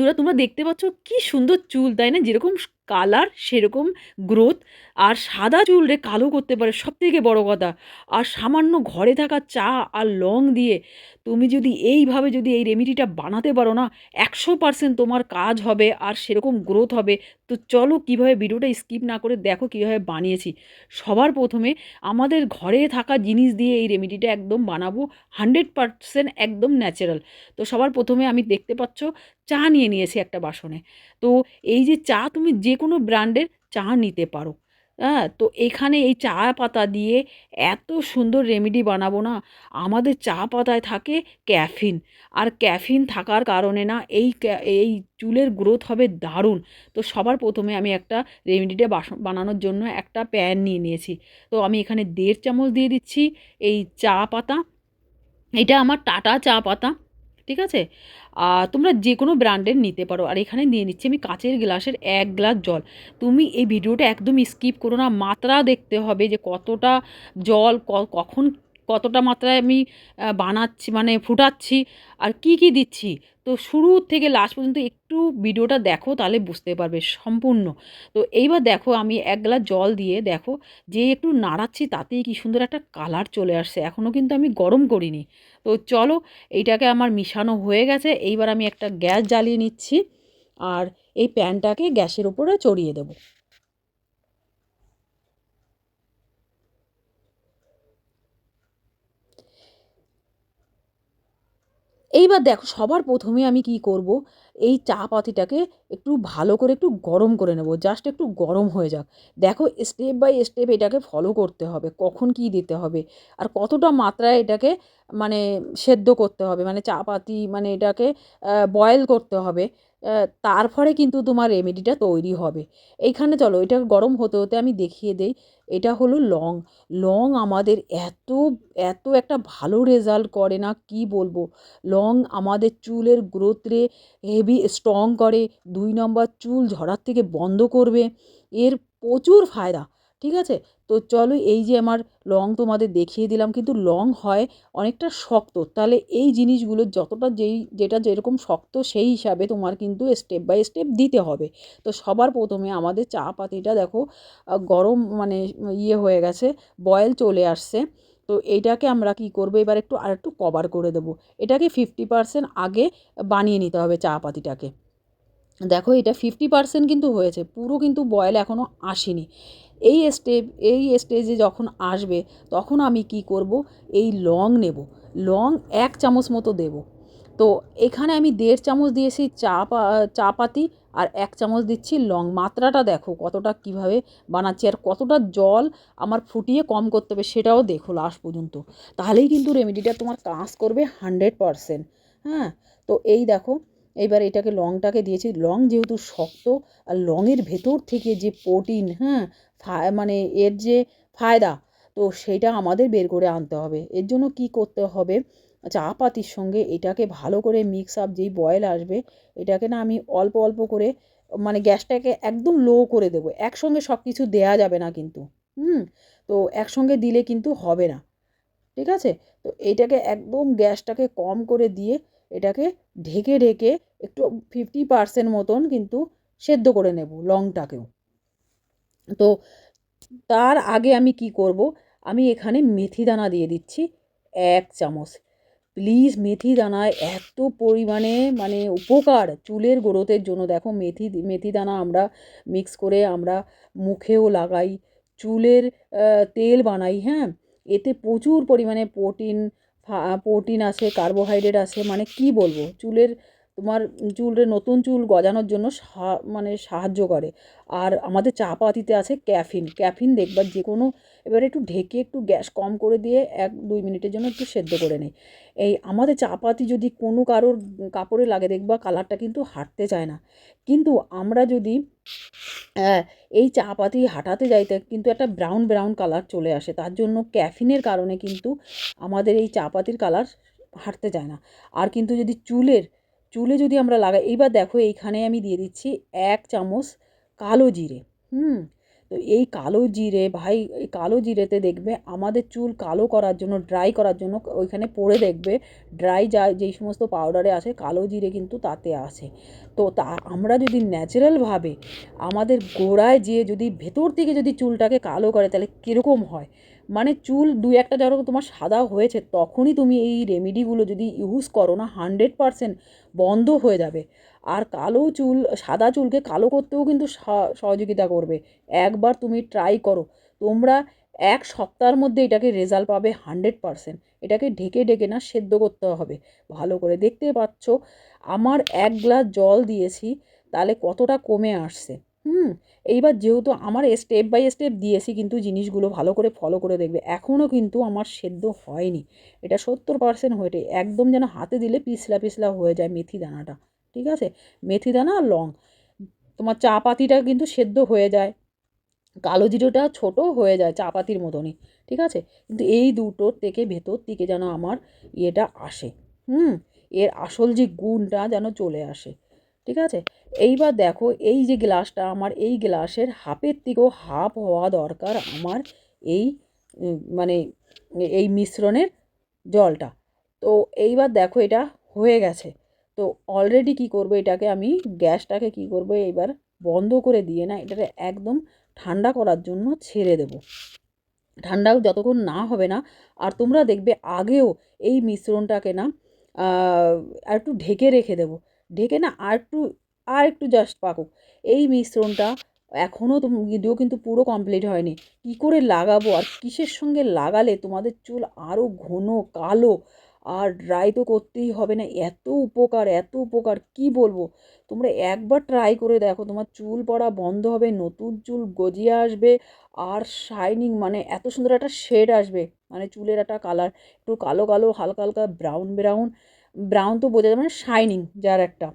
বন্ধুরা, তোমরা দেখতে পাচ্ছ কি সুন্দর চুল, তাই না? যেরকম কালার, সেরকম গ্রোথ। আর সাদা চুল রে কালো করতে পারে সব থেকে বড়ো কথা। আর সামান্য ঘরে থাকা চা আর লং দিয়ে তুমি যদি এইভাবে যদি এই রেমিডিটা বানাতে পারো না, একশো পার্সেন্ট তোমার কাজ হবে আর সেরকম গ্রোথ হবে। তো চলো কীভাবে ভিডিওটা স্কিপ না করে দেখো কীভাবে বানিয়েছি। সবার প্রথমে আমাদের ঘরে থাকা জিনিস দিয়ে এই রেমিডিটা একদম বানাবো, হান্ড্রেড পার্সেন্ট একদম ন্যাচারাল। তো সবার প্রথমে আমি দেখতে পাচ্ছ চা নিয়ে নিয়েছি একটা বাসনে। তো এই যে চা তুমি যে কোনো ব্র্যান্ডের চা নিতে পারো। হ্যাঁ তো এখানে এই চা পাতা দিয়ে এত সুন্দর রেমেডি বানাবো না। আমাদের চা পাতায় থাকে ক্যাফিন আর ক্যাফিন থাকার কারণে না এই এই চুলের গ্রোথ হবে দারুণ। তো সবার প্রথমে আমি একটা রেমেডিটা বানানোর জন্য একটা প্যান নিয়ে নিয়েছি। তো আমি এখানে দেড় চামচ দিয়ে দিচ্ছি এই চা পাতা। এটা আমার টাটা চা পাতা। ঠিক আছে? তোমরা যে কোনো ব্র্যান্ডের নিতে পারো। আর এখানে নিয়ে নিচ্ছি আমি কাঁচের গ্লাসের এক গ্লাস জল। তুমি এই ভিডিওটা একদম স্কিপ করো না। মাত্রা দেখতে হবে যে কতটা জল কখন কতটা মাত্রায় আমি বানাচ্ছি মানে ফুটাচ্ছি আর কি কি দিচ্ছি। তো শুরু থেকে লাস্ট পর্যন্ত একটু ভিডিওটা দেখো তাহলে বুঝতে পারবে সম্পূর্ণ। তো এইবার দেখো আমি এক গ্লাস জল দিয়ে দেখো যে একটু নাড়াচ্ছি তাতেই কি সুন্দর একটা কালার চলে আসছে। এখনও কিন্তু আমি গরম করিনি। তো চলো এইটাকে আমার মিশানো হয়ে গেছে। এইবার আমি একটা গ্যাস জ্বালিয়ে নিচ্ছি আর এই প্যানটাকে গ্যাসের উপরে চড়িয়ে দেবো। এইবার দেখো সবার প্রথমে আমি কি করব? এই চা পাতিটাকে একটু ভালো করে একটু গরম করে নেব জাস্ট একটু গরম হয়ে যাক। দেখো স্টেপ বাই স্টেপ এটাকে ফলো করতে হবে, কখন কি দিতে হবে, আর কতটা মাত্রায় এটাকে মানে সেদ্ধ করতে হবে মানে চা পাতি মানে এটাকে বয়েল করতে হবে তারপরে কিন্তু তোমার রেমেডিটা তৈরি হবে। এইখানে চলো, এটা গরম হতে হতে আমি দেখিয়ে দেই, এটা হলো লং। লং আমাদের এত এত একটা ভালো রেজাল্ট করে না, কি বলব? লং আমাদের চুলের গ্রোথ রে হেভি স্ট্রং করে, দুই নম্বর চুল ঝরার থেকে বন্ধ করবে, এর প্রচুর ফায়দা, ঠিক আছে? তো চলো এই যে আমার লং তোমাদের দেখিয়ে দিলাম, কিন্তু লং হয় অনেকটা শক্ত, তাহলে এই জিনিসগুলো যতটা যেই, যেটা যেরকম শক্ত সেই হিসাবে তোমার কিন্তু স্টেপ বাই স্টেপ দিতে হবে। তো সবার প্রথমে আমাদের চা পাতিটা দেখো গরম মানে ইয়ে হয়ে গেছে বয়েল চলে আসছে। তো এইটাকে আমরা কি করব? এবার একটু আর একটু কভার করে দেবো। এটাকে ফিফটি পারসেন্ট আগে বানিয়ে নিতে হবে চা পাতিটাকে। দেখো এটা ফিফটি পারসেন্ট কিন্তু হয়েছে, পুরো কিন্তু বয়েল এখনও আসেনি। এই স্টেপ এই স্টেজে যখন আসবে, তখন আমি কি করব? এই লং নেব। লং এক চামচ মতো দেব। তো এখানে আমি দেড় চামচ দিয়েছি চা পা, চা পাতি আর এক চামচ দিচ্ছি লং। মাত্রাটা দেখো কতটা কীভাবে বানাচ্ছি আর কতটা জল আমার ফুটিয়ে কম করতে হবে সেটাও দেখো লাস্ট পর্যন্ত। তাহলেই কিন্তু রেমেডিটা তোমার কাজ করবে হান্ড্রেড পারসেন্ট। হ্যাঁ? তো এই দেখো এইবার এটাকে লংটাকে দিয়েছি। লং যেহেতু শক্ত, আর লংয়ের ভেতর থেকে যে প্রোটিন হ্যাঁ মানে এর যে ফায়দা, তো সেইটা আমাদের বের করে আনতে হবে। এর জন্য কি করতে হবে? চা পাতির সঙ্গে এটাকে ভালো করে মিক্স আপ যেই বয়েল আসবে, এটাকে না আমি অল্প অল্প করে মানে গ্যাসটাকে একদম লো করে দেবো। একসঙ্গে সব কিছু দেয়া যাবে না কিন্তু, হুম? তো একসঙ্গে দিলে কিন্তু হবে না, ঠিক আছে? তো এটাকে একদম গ্যাসটাকে কম করে দিয়ে এটাকে ঢেকে ঢেকে একটু ফিফটি পার্সেন্ট মতন কিন্তু সেদ্ধ করে নেব লংটাকেও। তো তার আগে আমি কি করব? আমি এখানে মেথি দানা দিয়ে দিচ্ছি এক চামচ। প্লিজ মেথি দানায় এত পরিমাণে মানে উপকার চুলের গ্রোথের জন্য। দেখো, মেথি মেথি দানা আমরা মিক্স করে আমরা মুখেও লাগাই, চুলের তেল বানাই হ্যাঁ? এতে প্রচুর পরিমাণে প্রোটিন প্রোটিন আছে কার্বোহাইড্রেট আছে মানে কি বলব? চুলের তোমার চুলের নতুন চুল গজানোর জন্য মানে সাহায্য করে। আর আমাদের চা পাতিতে আছে ক্যাফিন। ক্যাফিন দেখবার যে কোনো, এবার একটু ঢেকে একটু গ্যাস কম করে দিয়ে এক, দুই মিনিটের জন্য একটু সেদ্ধ করে নেই। এই আমাদের চা পাতি যদি কোনো কারোর কাপড়ে লাগে, দেখবা কালারটা কিন্তু হাঁটতে চায় না। কিন্তু আমরা যদি এই চা পাতি হাঁটাতে যাইতে কিন্তু একটা ব্রাউন ব্রাউন কালার চলে আসে। তার জন্য ক্যাফিনের কারণে কিন্তু আমাদের এই চা পাতির কালার হাঁটতে যায় না। আর কিন্তু যদি চুলের চুলে যদি আমরা লাগাই, এইবার দেখো এইখানে আমি দিয়ে দিচ্ছি এক চামচ কালো জিরে, হুম? তো এই কালো জিরে, ভাই, এই কালো জিরেতে দেখবে আমাদের চুল কালো করার জন্য ড্রাই করার জন্য ওইখানে পড়ে দেখবে ড্রাই যা, যেই সমস্ত পাউডারে আসে, কালো জিরে কিন্তু তাতে আসে। তো তা, আমরা যদি ন্যাচারালভাবে আমাদের গোড়ায় যেয়ে যদি ভেতর থেকে যদি চুলটাকে কালো করে, তাহলে কীরকম হয়? মানে চুল দু একটা যখন তোমার সাদা হয়েছে, তখনই তুমি এই রেমেডিগুলো যদি ইউজ করো না হান্ড্রেড পারসেন্ট বন্ধ হয়ে যাবে। আর কালো চুল, সাদা চুলকে কালো করতেও কিন্তু সহযোগিতা করবে। একবার তুমি ট্রাই করো, তোমরা এক সপ্তাহের মধ্যে এটাকে রেজাল্ট পাবে হান্ড্রেড পারসেন্ট এটাকে ঢেকে ঢেকে না সেদ্ধ করতে হবে। ভালো করে দেখতে পাচ্ছ, আমার এক গ্লাস জল দিয়েছি, তাহলে কতটা কমে আসছে? হুম, এইবার যেহেতু আমার স্টেপ বাই স্টেপ দিয়েছি কিন্তু জিনিসগুলো ভালো করে ফলো করে দেখবে। এখনও কিন্তু আমার সেদ্ধ হয়নি। এটা সত্তর পার্সেন্ট হয়ে একদম যেন হাতে দিলে পিছলা পিছলা হয়ে যায় মেথি দানাটা। ঠিক আছে? মেথি দানা আর লং। তোমার চা পাতিটা কিন্তু সেদ্ধ হয়ে যায়। কালো জিরোটা ছোটো হয়ে যায় চা পাতির মতনই। ঠিক আছে? কিন্তু এই দুটোর থেকে ভেতর থেকে যেন আমার ইয়েটা আসে। হুম, এর আসল যে গুণটা যেন চলে আসে। ঠিক আছে? এইবার দেখো, এই যে গ্লাসটা, আমার এই গ্লাসের হাফের থেকেও হাফ হওয়া দরকার আমার এই মানে এই মিশ্রণের জলটা। তো এইবার দেখো এটা হয়ে গেছে। তো অলরেডি কি করব, এটাকে আমি গ্যাসটাকে কি করব, এইবার বন্ধ করে দিয়ে না, এটাকে একদম ঠান্ডা করার জন্য ছেড়ে দেব। ঠান্ডাও যতক্ষণ না হবে না, আর তোমরা দেখবে আগেও এই মিশ্রণটাকে না আর একটু ঢেকে রেখে দেবো। ঢেকে না আর একটু আর একটু জাস্ট পাকুক এই মিশ্রণটা এখনও তো ভিডিও কিন্তু পুরো কমপ্লিট হয়নি। কি করে লাগাবো আর কিসের সঙ্গে লাগালে তোমাদের চুল আরও ঘন, কালো আর ড্রাই তো করতেই হবে না। এত উপকার এত উপকার, কি বলব? তোমরা একবার ট্রাই করে দেখো, তোমার চুল পড়া বন্ধ হবে, নতুন চুল গজিয়ে আসবে আর শাইনিং মানে এত সুন্দর একটা শেড আসবে। মানে চুলের একটা কালার একটু কালো কালো, হালকা হালকা ব্রাউন ব্রাউন ব্রাউন তো বোঝা যাবে না শাইনিং যার একটা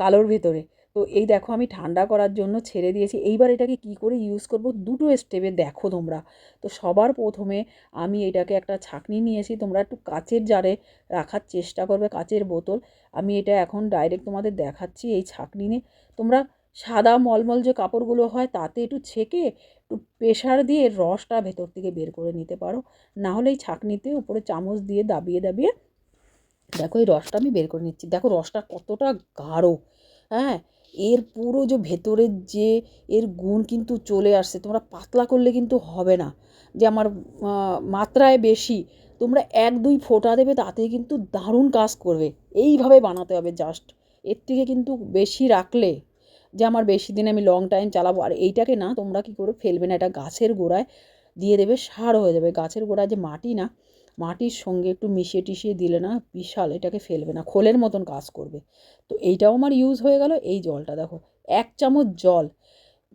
কালোর ভেতরে। তো এই দেখো আমি ঠান্ডা করার জন্য ছেড়ে দিয়েছি। এইবার এটাকে কি করে ইউজ করব? দুটো স্টেপে দেখো তোমরা। তো সবার প্রথমে আমি এটাকে একটা ছাকনি নিয়েছি। তোমরা একটু কাচের জারে রাখার চেষ্টা করবে, কাচের বোতল। আমি এটা এখন ডাইরেক্ট তোমাদের দেখাচ্ছি এই ছাকনি নিয়ে তোমরা সাদা মলমল যে কাপড়গুলো হয়, তাতে একটু ছেঁকে একটু প্রেশার দিয়ে রসটা ভেতর থেকে বের করে নিতে পারো। না হলে এই ছাকনিতে উপরে চামচ দিয়ে দাবিয়ে দাবিয়ে দেখো এই রসটা আমি বের করে নিচ্ছি। দেখো রসটা কতটা গাঢ় হ্যাঁ? এর পুরো যে ভেতরের যে এর গুণ কিন্তু চলে আসছে। তোমরা পাতলা করলে কিন্তু হবে না। যে আমার মাত্রায় বেশি, তোমরা এক দুই ফোঁটা দেবে তাতে কিন্তু দারুণ কাজ করবে। এইভাবে বানাতে হবে জাস্ট এর থেকে কিন্তু বেশি রাখলে যে আমার বেশি দিন আমি লং টাইম চালাবো, আর এইটাকে না তোমরা কী করে ফেলবে না। এটা গাছের গোড়ায় দিয়ে দেবে, সার হয়ে যাবে। গাছের গোড়ায় যে মাটি না মাটির সঙ্গে একটু মিশিয়ে টিশিয়ে দিলে না বিশাল এটাকে ফেলবে না, খোলের মতন কাজ করবে। তো এইটাও আমার ইউজ হয়ে গেল, এই জলটা দেখো, এক চামচ জল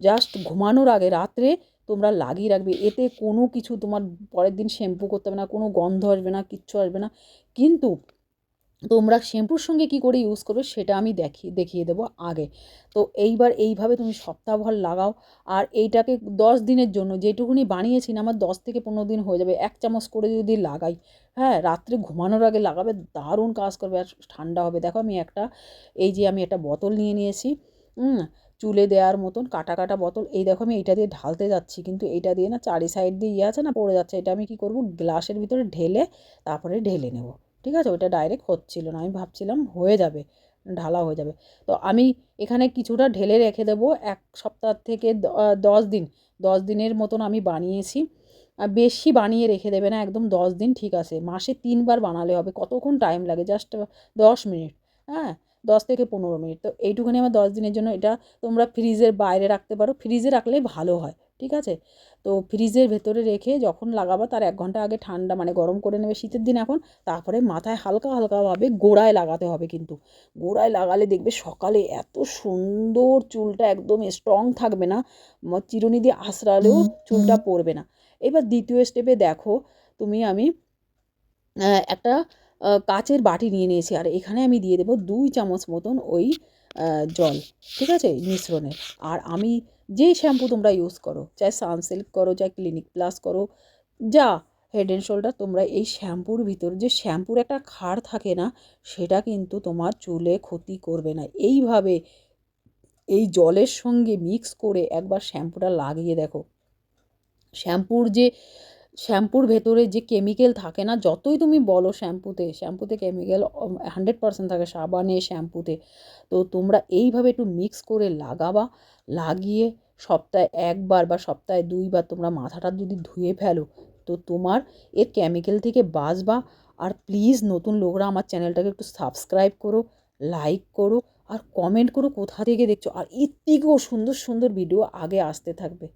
জাস্ট ঘুমানোর আগে রাত্রে তোমরা লাগিয়ে রাখবে, এতে কোনো কিছু তোমার পরের দিন শ্যাম্পু করতে হবে না, কোনো গন্ধ আসবে না, কিচ্ছু আসবে না, কিন্তু তোমরা শ্যাম্পুর সঙ্গে কি করে ইউজ করবে সেটা আমি দেখিয়ে দেখিয়ে দেবো আগে। তো এইবার এইভাবে তুমি সপ্তাহভর লাগাও, আর এইটাকে দশ দিনের জন্য যেটুকুনি বানিয়েছি না, আমার দশ থেকে পনেরো দিন হয়ে যাবে, এক চামচ করে যদি লাগাই হ্যাঁ রাত্রে ঘুমানোর আগে লাগাবে, দারুণ কাজ করবে, আর ঠান্ডা হবে। দেখো আমি একটা, এই যে আমি একটা বোতল নিয়ে নিয়েছি চুলে দেওয়ার মতন কাটা কাটা বোতল, এই দেখো আমি এইটা দিয়ে ঢালতে যাচ্ছি, কিন্তু এইটা দিয়ে না চারি সাইড দিয়ে ইয়ে আছে না, পড়ে যাচ্ছে, এটা আমি কী করব, গ্লাসের ভিতরে ঢেলে তারপরে ঢেলে নেব। ঠিক আছে? ওইটা ডাইরেক্ট হচ্ছিল না। আমি ভাবছিলাম হয়ে যাবে, ঢালা হয়ে যাবে। তো আমি এখানে কিছুটা ঢেলে রেখে দেব। এক সপ্তাহ থেকে দশ দিন, দশ দিনের মতন আমি বানিয়েছি। বেশি বানিয়ে রেখে দেবে না, একদম দশ দিন ঠিক আছে। মাসে তিনবার বানালে হবে। কতক্ষণ টাইম লাগে? জাস্ট দশ মিনিট। হ্যাঁ? দশ থেকে পনেরো মিনিট। তো এইটুখানি আমার দশ দিনের জন্য এটা তোমরা ফ্রিজের বাইরে রাখতে পারো। ফ্রিজে রাখলেই ভালো হয় ঠিক আছে? তো ফ্রিজের ভেতরে রেখে যখন লাগাবা তার এক ঘণ্টা আগে ঠান্ডা মানে গরম করে নেবে শীতের দিন এখন তারপরে মাথায় হালকা হালকাভাবে গোড়ায় লাগাতে হবে কিন্তু। গোড়ায় লাগালে দেখবে সকালে এত সুন্দর চুলটা একদম স্ট্রং থাকবে না চিরুনি দিয়ে আশ্রালেও চুলটা পড়বে না। এবার দ্বিতীয় স্টেপে দেখো তুমি আমি একটা কাচের বাটি নিয়ে নিয়েছি। আর এখানে আমি দিয়ে দেবো দুই চামচ মতন ওই জল, ঠিক আছে? মিশ্রণের। আর আমি যেই শ্যাম্পু তোমরা ইউজ করো, চাই সানসিল্ক করো, চাই ক্লিনিক প্লাস করো, যা হেড অ্যান্ড শোল্ডার তোমরা এই শ্যাম্পুর ভিতর যে শ্যাম্পুর একটা খাড় থাকে না, সেটা কিন্তু তোমার চুলে ক্ষতি করবে না। এইভাবে এই জলের সঙ্গে মিক্স করে একবার শ্যাম্পুটা লাগিয়ে দেখো। শ্যাম্পুর যে শ্যাম্পুর ভেতরে যে কেমিক্যাল থাকে না, যতই তুমি বলো শ্যাম্পুতে শ্যাম্পুতে কেমিক্যাল হান্ড্রেড পার্সেন্ট থাকে সাবানে, শ্যাম্পুতে। তো তোমরা এইভাবে একটু মিক্স করে লাগাবা, লাগিয়ে সপ্তাহে একবার বা সপ্তাহে দুইবার তোমরা মাথাটা যদি ধুয়ে ফেলো, তো তোমার এর কেমিক্যাল থেকে বাঁচবা। আর প্লিজ নতুন লোকরা আমার চ্যানেলটাকে একটু সাবস্ক্রাইব করো লাইক করো, আর কমেন্ট করো কোথা থেকে দেখছ। আর এর থেকেও সুন্দর সুন্দর ভিডিও আগে আসতে থাকবে।